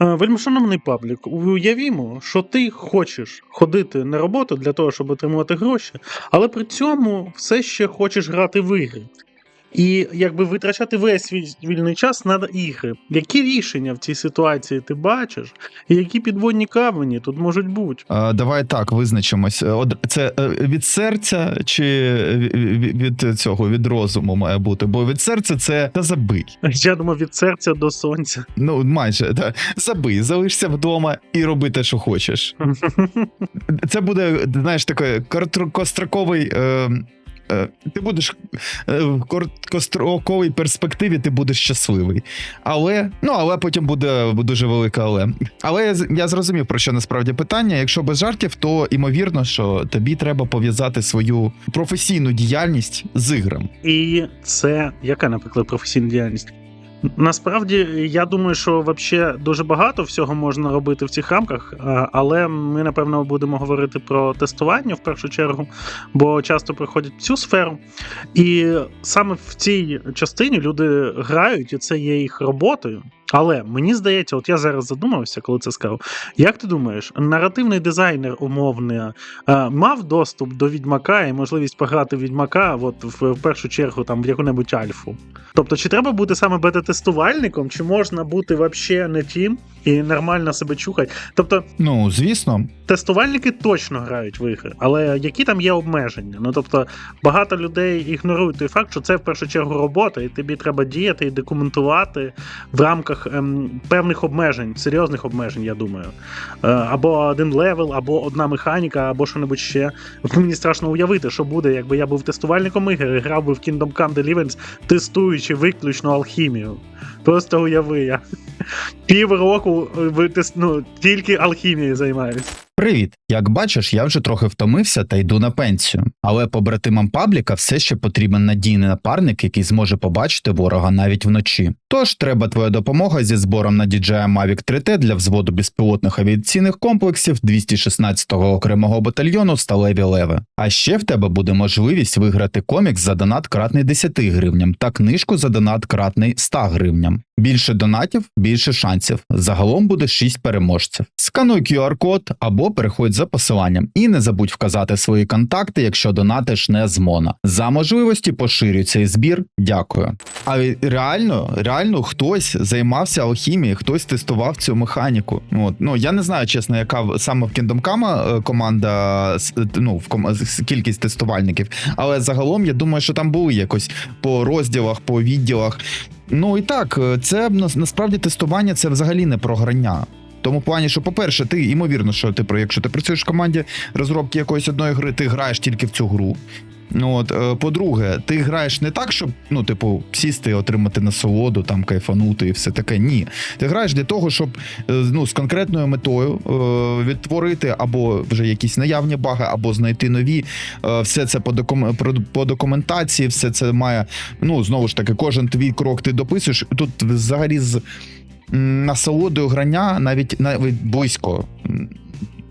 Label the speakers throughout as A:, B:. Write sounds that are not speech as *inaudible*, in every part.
A: Е, Вельмишановний паблік, уявімо, що ти хочеш ходити на роботу для того, щоб отримувати гроші, але при цьому все ще хочеш грати в ігри. І якби витрачати весь свій вільний час на ігри. Які рішення в цій ситуації ти бачиш, і які підводні камені тут можуть бути?
B: А, давай так визначимось. Е, Це е, від серця чи ві- ві- від цього від розуму має бути? Бо від серця це та забий.
A: Я думаю, від серця до сонця.
B: Ну майже та забий, залишся вдома і роби те, що хочеш. *laughs* Це буде, знаєш, такий короткостроковий. Е, е, ти будеш е, в короткостроковій перспективі ти будеш щасливий. Але, ну, але потім буде дуже велике але. Але я, зрозумів, про що насправді питання. Якщо без жартів, то ймовірно, що тобі треба пов'язати свою професійну діяльність з іграми.
A: І це яка, наприклад, професійна діяльність? Насправді, я думаю, що вообще дуже багато всього можна робити в цих рамках, але ми напевно будемо говорити про тестування в першу чергу, бо часто приходять в цю сферу. І саме в цій частині люди грають, і це є їх роботою. Але мені здається, от я зараз задумався, коли це сказав. Як ти думаєш, наративний дизайнер умовний е, мав доступ до відьмака і можливість пограти в відьмака, от в, першу чергу там в яку-небудь альфу? Тобто, чи треба бути саме бета-тестувальником, чи можна бути вообще не тим і нормально себе чухати? Тобто,
B: Ну, звісно,
A: тестувальники точно грають в ігри, але які там є обмеження? Ну тобто, багато людей ігнорують той факт, що це в першу чергу робота, і тобі треба діяти і документувати в рамках ем, певних обмежень, серйозних обмежень, я думаю. Е, або один левел, або одна механіка, або що-небудь ще. Мені страшно уявити, що буде, якби я був тестувальником ігри, грав би в Kingdom Come Deliverance, тестуючи виключно алхімію. Просто уяви я. Півроку е, ви ну, тільки алхімією займаюсь.
B: Привіт! Як бачиш, я вже трохи втомився та йду на пенсію. Але побратимам пабліка все ще потрібен надійний напарник, який зможе побачити ворога навіть вночі. Тож треба твоя допомога зі збором на DJI Mavic 3T для взводу безпілотних авіаційних комплексів 216-го окремого батальйону Сталеві Леви. А ще в тебе буде можливість виграти комікс за донат кратний 10 гривням та книжку за донат кратний 100 гривням. haben. Більше донатів, більше шансів. Загалом буде 6 переможців. Скануй QR-код або переходь за посиланням. І не забудь вказати свої контакти, якщо донатиш не з Мона. За можливості поширюй цей збір. Дякую. А реально, реально хтось займався алхімією, хтось тестував цю механіку. От. Ну я не знаю, чесно, яка саме в Kingdom Come е, команда е, ну, в ком- кількість тестувальників. Але загалом я думаю, що там були якось по розділах, по відділах. Ну і так, е, це насправді тестування це взагалі не про грання. Тому плані, що, по-перше, ти ймовірно, що ти про якщо ти працюєш в команді розробки якоїсь одної гри, ти граєш тільки в цю гру. Ну, От, е, по-друге, ти граєш не так, щоб ну, типу, сісти, отримати насолоду, там кайфанути і все таке. Ні. Ти граєш для того, щоб е, ну, з конкретною метою е, відтворити або вже якісь наявні баги, або знайти нові. Все це по, докум... по документації, все це має. Ну, знову ж таки, кожен твій крок ти дописуєш. Тут взагалі з насолодою грання навіть навіть близько.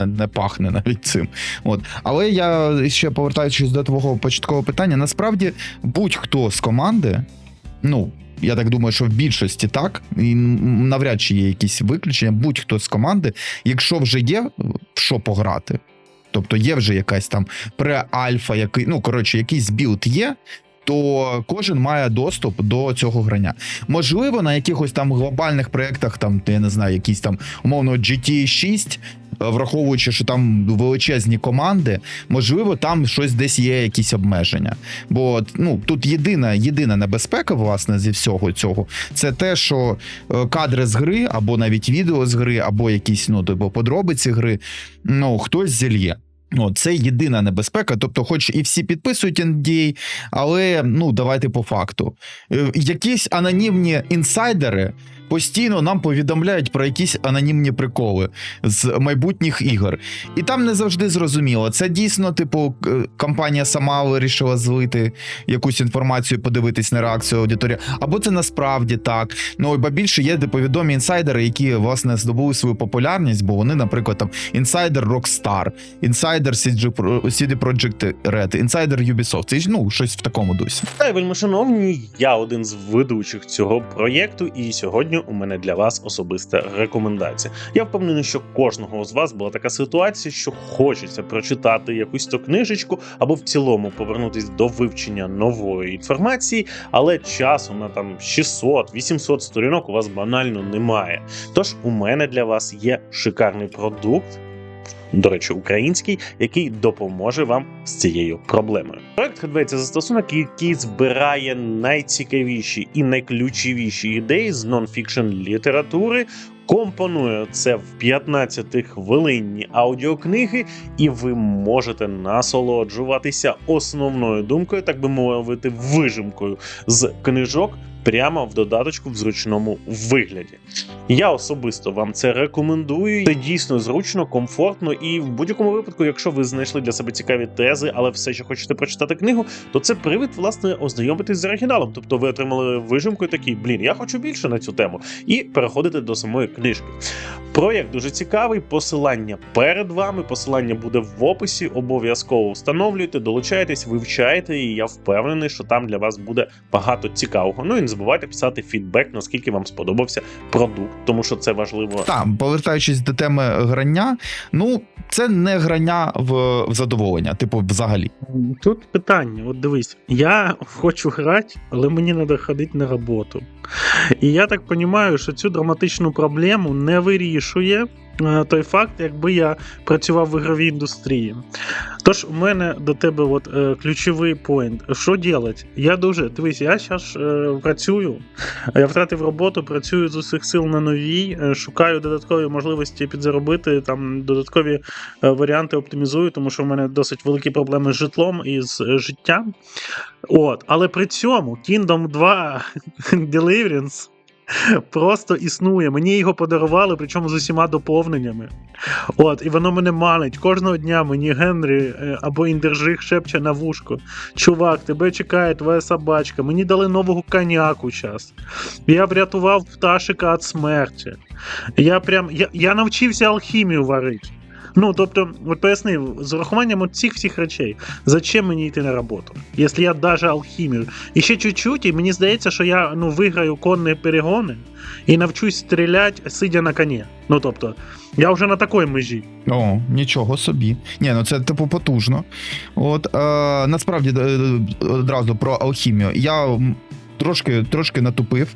B: Не- Не пахне навіть цим. От. Але я ще повертаючись до твого початкового питання, насправді будь-хто з команди, ну. Я так думаю, що в більшості так, і навряд чи є якісь виключення. Будь-хто з команди, якщо вже є в що пограти, тобто є вже якась там пре-альфа, який, ну коротше, якийсь білд є, то кожен має доступ до цього грання. Можливо, на якихось там глобальних проєктах, там, я не знаю, якісь там умовно GTA 6, е, враховуючи, що там величезні команди, можливо, там щось десь є якісь обмеження. Бо ну, тут єдина, єдина небезпека, власне, зі всього цього, це те, що е, кадри з гри, або навіть відео з гри, або якісь ну, типу, подробиці гри, ну, хтось зільє. Ну, це єдина небезпека. Тобто, хоч і всі підписують NDA, але ну давайте по факту. Е, Якісь анонімні інсайдери постійно нам повідомляють про якісь анонімні приколи з майбутніх ігор. І там не завжди зрозуміло. Це дійсно, типу, компанія сама вирішила злити якусь інформацію, подивитись на реакцію аудиторії, або це насправді так. Ну ба більше є типу, відомі інсайдери, які власне здобули свою популярність, бо вони, наприклад, там інсайдер Rockstar, інсайдер CD Pro- CD Projekt Red, інсайдер Ubisoft. Це ж, ну щось в такому дусі.
A: Та вельми шановні, я один з ведучих цього проєкту, і сьогодні у мене для вас особиста рекомендація. Я впевнений, що кожного з вас була така ситуація, що хочеться прочитати якусь то книжечку або в цілому повернутися до вивчення нової інформації, але часу на там 600-800 сторінок у вас банально немає. Тож у мене для вас є шикарний продукт. До речі, український, який допоможе вам з цією проблемою. Проект Headway – це застосунок, який збирає найцікавіші і найключовіші ідеї з нонфікшн літератури, компонує це в 15 хвилинні аудіокниги, і ви можете насолоджуватися основною думкою, так би мовити, вижимкою з книжок. Прямо в додаточку в зручному вигляді. Я особисто вам це рекомендую. Це дійсно зручно, комфортно, і в будь-якому випадку, якщо ви знайшли для себе цікаві тези, але все ще хочете прочитати книгу, то це привід власне ознайомитись з оригіналом. Тобто ви отримали вижимку і такий, блін, я хочу більше на цю тему, і переходите до самої книжки. Проєкт дуже цікавий. Посилання перед вами. Посилання буде в описі. Обов'язково встановлюйте, долучайтесь, вивчайте, і я впевнений, що там для вас буде багато цікавого. Ну і забувайте писати фідбек, наскільки вам сподобався продукт, тому що це важливо.
B: Так, повертаючись до теми грання, ну це не грання в, в задоволення, типу, взагалі.
A: Тут питання: от дивись, я хочу грати, але мені треба ходити на роботу. І я так розумію, що цю драматичну проблему не вирішує той факт, якби я працював в ігровій індустрії. Тож, у мене до тебе от, е, ключовий поінт. Що робити? Я дуже дивись, я зараз е, працюю, я втратив роботу, працюю з усіх сил на новій, е, шукаю додаткові можливості підзаробити, там додаткові е, варіанти оптимізую, тому що в мене досить великі проблеми з житлом і з е, життям. От, але при цьому Kingdom 2 *laughs* Deliverance просто існує. Мені його подарували, причому з усіма доповненнями. От, і воно мене манить. Кожного дня мені Генрі е, або Індержих шепче на вушко. Чувак, тебе чекає твоя собачка. Мені дали нового коняку час. Я врятував пташика від смерті. Я прям я, я навчився алхімію варити. Ну, тобто, от поясни, з урахуванням цих всіх речей, зачем мені йти на роботу, якщо я даже алхімію. І ще чуть-чуть, і мені здається, що я ну, виграю конні перегони і навчусь стріляти, сидя на коні. Ну тобто, я вже на такій межі.
B: О, нічого собі. Ні, ну це типу потужно. От е, насправді е, одразу про алхімію. Я трошки, трошки натупив.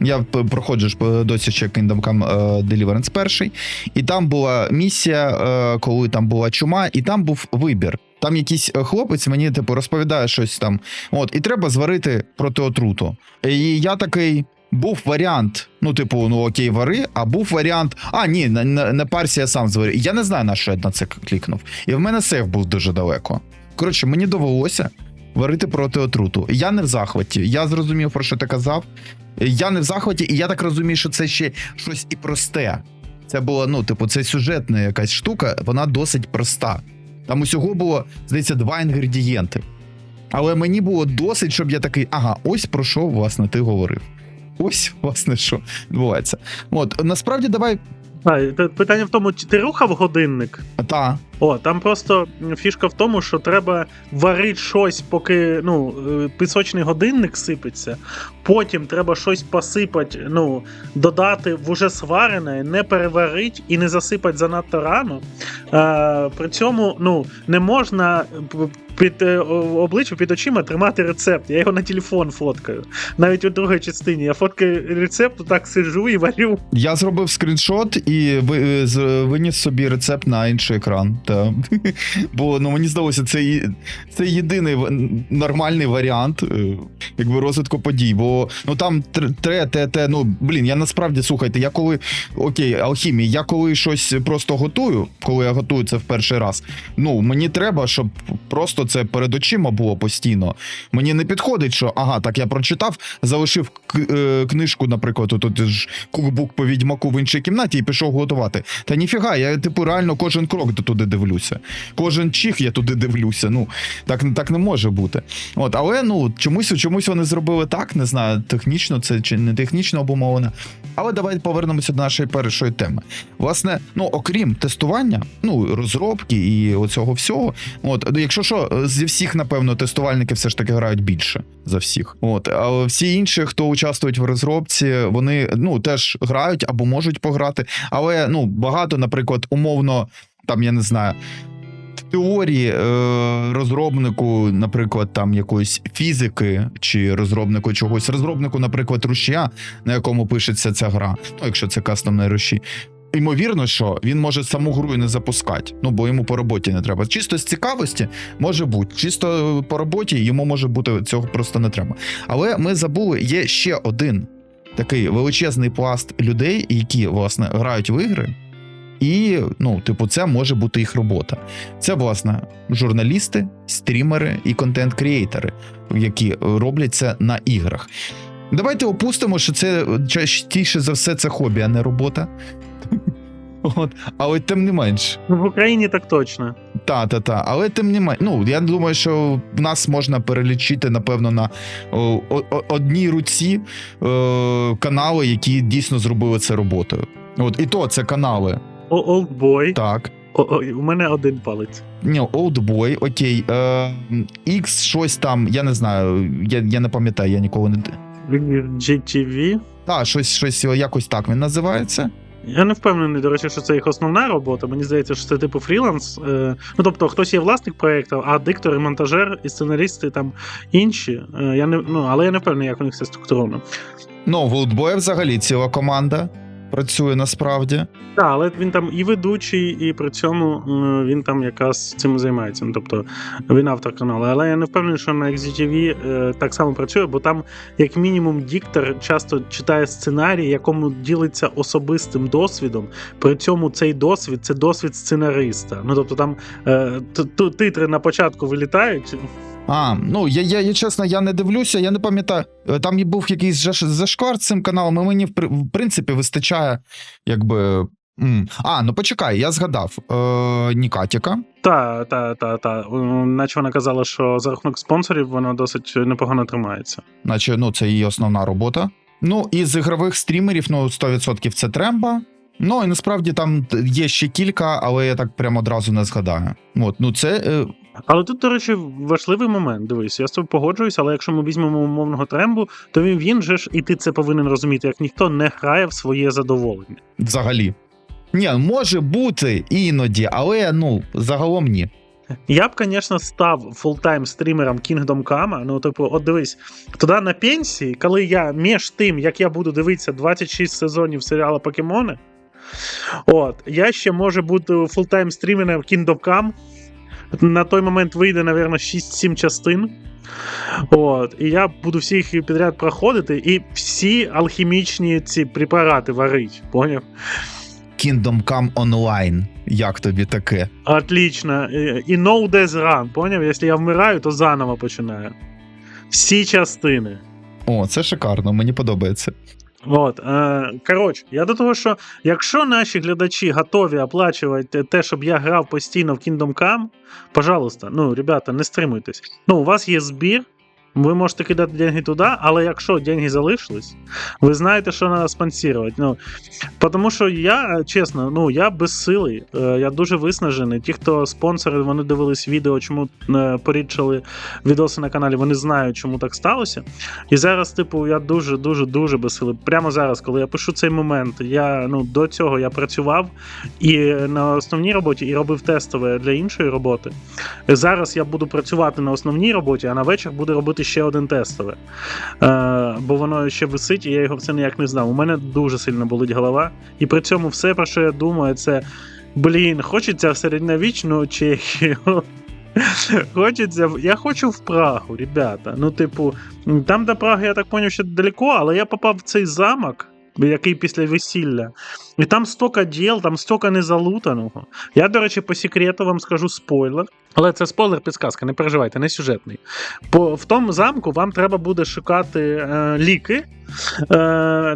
B: Я проходжу ж досі ще Kingdom Come е, Deliverance перший, і там була місія, е, коли там була чума, і там був вибір. Там якийсь е, хлопець мені типу розповідає щось там. От, і треба зварити проти отруту. І я такий. Був варіант, ну, типу, ну окей, вари, а був варіант. А, ні, не, не парся, я сам зварю. Я не знаю, на що я на це клікнув. І в мене сейф був дуже далеко. Коротше, мені довелося варити проти отруту. Я не в захваті. Я зрозумів, про що ти казав. Я не в захваті, і я так розумію, що це ще щось і просте. Це була, ну, типу, це сюжетна якась штука, вона досить проста. Там усього було, здається, два інгредієнти. Але мені було досить, щоб я такий, ага, ось про що, власне, ти говорив. Ось, власне, що відбувається. От, насправді, давай.
A: А, питання в тому, чи ти рухав годинник?
B: Та,
A: О, там просто фішка в тому, що треба варити щось, поки ну, е, пісочний годинник сипеться. Потім треба щось посипати, ну, додати в уже сварене, не переварити і не засипати занадто рано. Е, при цьому ну, не можна п- під е, обличчям, під очима тримати рецепт. Я його на телефон фоткаю. Навіть у другій частині я фоткаю рецепт, так сиджу і варю.
B: я зробив скріншот і виніс собі рецепт на інший екран. Та. *laughs* Бо ну, мені здалося, це, це єдиний нормальний варіант е, якби, розвитку подій. Бо ну, там тре, те, те, ну, блін, я насправді, слухайте, я коли, окей, алхімії, я коли щось просто готую, коли я готую це в перший раз, ну, мені треба, щоб просто це перед очима було постійно. Мені не підходить, що ага, так я прочитав, залишив книжку, наприклад, тут ж кукбук по відьмаку в іншій кімнаті і пішов готувати. Та ніфіга, я типу реально кожен крок до туди дивлюся. Кожен чих я туди дивлюся. Ну так, так не може бути. От, але ну чомусь, чомусь вони зробили так, не знаю, технічно це чи не технічно обумовлено. Але давайте повернемося до нашої першої теми. Власне, ну окрім тестування, ну розробки і оцього всього. От, ну, якщо що, зі всіх, напевно, тестувальники все ж таки грають більше за всіх. От, а всі інші, хто участвують в розробці, вони ну теж грають або можуть пограти. Але ну багато, наприклад, умовно, там я не знаю. Теорії е, розробнику, наприклад, там якоїсь фізики чи розробнику чогось, розробнику, наприклад, рушія, на якому пишеться ця гра, ну якщо це кастомний рушій. Ймовірно, що він може саму гру і не запускати, ну бо йому по роботі не треба. Чисто з цікавості може бути, чисто по роботі йому може бути цього просто не треба. Але ми забули, є ще один такий величезний пласт людей, які власне грають в ігри, і ну, типу, це може бути їх робота. Це власне журналісти, стрімери і контент-крієйтери, які роблять це на іграх. Давайте опустимо, що це частіше за все це хобі, а не робота. *laughs* От, але тим не менш.
A: Ну, В Україні так точно.
B: Та, та, та. Але тим не менш. Ну, я думаю, що в нас можна перелічити, напевно, на о, о, одній руці е, канали, які дійсно зробили це роботою. От, і то це канали.
A: О, Олдбой.
B: Так.
A: О, о, у мене один палець.
B: Ні, Oldboy, окей. Е, X щось там, я не знаю, я, я не пам'ятаю, я ніколи не.
A: GTV.
B: Так, щось, щось якось так він називається.
A: Я не впевнений, до речі, що це їх основна робота. Мені здається, що це типу фріланс. Е, ну тобто, хтось є власник проєкту, а диктор, і монтажер, і сценаристи там інші. Е, я не, ну, але я не впевнений, як у них все структуровано.
B: Ну, в Oldboy взагалі ціла команда працює насправді.
A: Так, але він там і ведучий, і при цьому він там якраз цим займається. Ну, тобто він автор каналу. Але я не впевнений, що на XGTV е, так само працює, бо там, як мінімум, диктор часто читає сценарій, якому ділиться особистим досвідом. При цьому цей досвід це досвід сценариста. Ну тобто там е, титри на початку вилітають.
B: А, ну я, я, я чесно, я не дивлюся, я не пам'ятаю. Е, Там був якийсь зашквар з цим каналом, і мені в в принципі вистачає, якби. м. А, ну почекай, я згадав. Е, Нікатіка.
A: Та, та, та, та. Е, Наче вона казала, що за рахунок спонсорів вона досить непогано тримається.
B: Наче ну, це її основна робота. Ну, і з ігрових стрімерів, ну, 100% це Тремба. Ну, і насправді там є ще кілька, але я так прямо одразу не згадаю. От, ну це.
A: Але тут, до речі, важливий момент. Дивись, я з тобою погоджуюсь, але якщо ми візьмемо умовного трембу, то він, він же ж, і ти це повинен розуміти, як ніхто не грає в своє задоволення.
B: взагалі. Ні, може бути іноді, але ну, загалом ні.
A: Я б, звісно, став фултайм стрімером Kingdom Come. Ну, типу, от дивись, туди на пенсії, коли я між тим, як я буду дивитися 26 сезонів серіалу Покемони, от, я ще можу бути фултайм стрімером Kingdom Come. На той момент вийде, напевно, 6-7 частин. От, і я буду всіх підряд проходити, і всі алхімічні ці препарати варить. Поняв?
B: Kingdom Come Online. Як тобі таке?
A: Отлично. І і no death run, поняв? Якщо я вмираю, то заново починаю. Всі частини.
B: О, це шикарно, мені подобається.
A: От, е, коротше, я до того, що якщо наші глядачі готові оплачувати те, щоб я грав постійно в Kingdom Come, пожалуйста, ну, ребята, не стримуйтесь. Ну, у вас є збір, ви можете кидати деньги туди, але якщо деньги залишились, ви знаєте, що треба спонсорувати. Ну, тому що я, чесно, ну я безсилий, е, я дуже виснажений. Ті, хто спонсори, вони дивились відео, чому е, порідчили відоси на каналі, вони знають, чому так сталося. І зараз, типу, я дуже, дуже, дуже безсилий. Прямо зараз, коли я пишу цей момент, я ну до цього я працював і на основній роботі, і робив тестове для іншої роботи. Зараз я буду працювати на основній роботі, а на вечір буду робити ще один тестове. Е, бо воно ще висить, і я його все ніяк не знав. У мене дуже сильно болить голова. І при цьому все, про що я думаю, це. Блін, хочеться в середньовічну Чехію. *laughs* Хочеться. Я хочу в Прагу, ребята. Ну, типу, там до Праги, я так поняв, ще далеко, але я попав в цей замок, який після весілля. І там стільки діл, там стільки незалутаного. Я, до речі, по секрету вам скажу спойлер. Але це спойлер підсказка, не переживайте, не сюжетний. По, в тому замку вам треба буде шукати е, ліки е,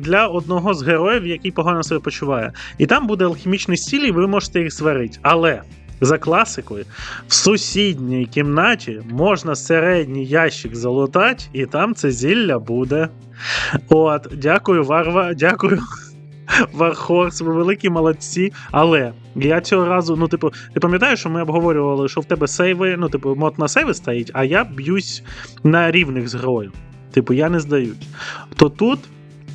A: для одного з героїв, який погано себе почуває. І там буде алхімічний стіль, і ви можете їх сварити. Але. За класикою, в сусідній кімнаті можна середній ящик залутати, і там це зілля буде. От, дякую, Варва, дякую. *laughs* Вархорс, ви великі молодці. Але я цього разу, ну, типу, ти пам'ятаєш, що ми обговорювали, що в тебе сейви, ну, типу, мод на сейви стоїть, а я б'юсь на рівних з героєм. Типу, я не здаюсь. То тут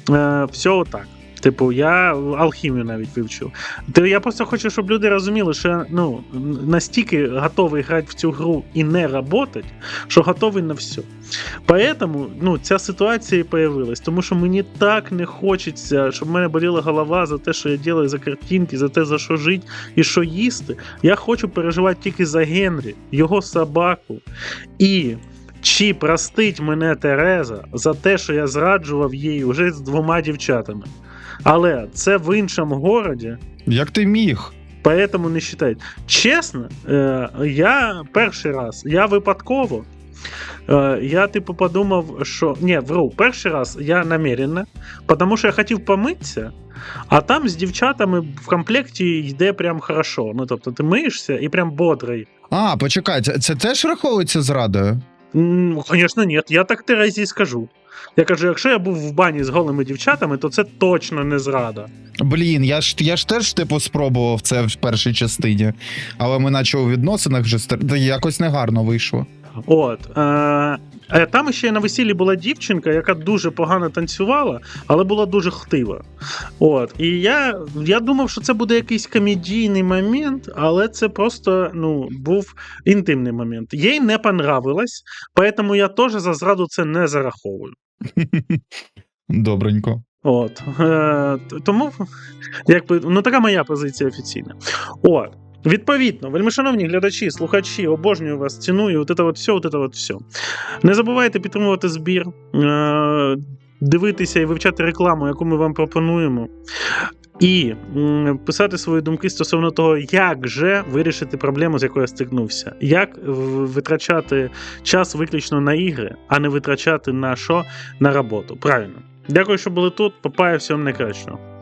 A: е, все отак. Типу, я алхімію навіть вивчив. То я просто хочу, щоб люди розуміли, що ну, настільки готовий грати в цю гру і не работать, що готовий на все. Поэтому ну, ця ситуація і появилась, тому що мені так не хочеться, щоб в мене боліла голова за те, що я ділаю за картинки, за те, за що жити і що їсти. Я хочу переживати тільки за Генрі, його собаку. І чи простить мене Тереза за те, що я зраджував її вже з двома дівчатами. Але це в іншому городі,
B: Як ти міг?
A: поэтому не считають. Чесно, е, я перший раз, я випадково. е, Я, типу, подумав, що. Ні, вру, перший раз я намеренно, тому що я хотів помитися, а там з дівчатами в комплекті йде прям хорошо. Ну, тобто, ти миєшся і прям бодрий.
B: А, почекай, це, це теж раховується зрадою?
A: Ну, звісно, ні, я так Терезі скажу. Я кажу, якщо я був в бані з голими дівчатами, то це точно не зрада.
B: Блін, я ж я ж теж типу спробував це в першій частині, але ми наче у відносинах вже якось негарно вийшло.
A: От. Е, там ще на весіллі була дівчинка, яка дуже погано танцювала, але була дуже хтива. От. І я, я думав, що це буде якийсь комедійний момент, але це просто ну, був інтимний момент. Їй не понравилось, тому я теж за зраду це не зараховую. *laughs*
B: Добренько.
A: От. Е, тому, якби, ну така моя позиція офіційна. От. Відповідно, вельмишановні глядачі, слухачі, обожнюю вас, ціную, от це от все, от це от все. Не забувайте підтримувати збір, е, дивитися і вивчати рекламу, яку ми вам пропонуємо. І писати свої думки стосовно того, як же вирішити проблему, з якою я стикнувся, як витрачати час виключно на ігри, а не витрачати на що? На роботу. Правильно. Дякую, що були тут. Папаю, всього найкращого.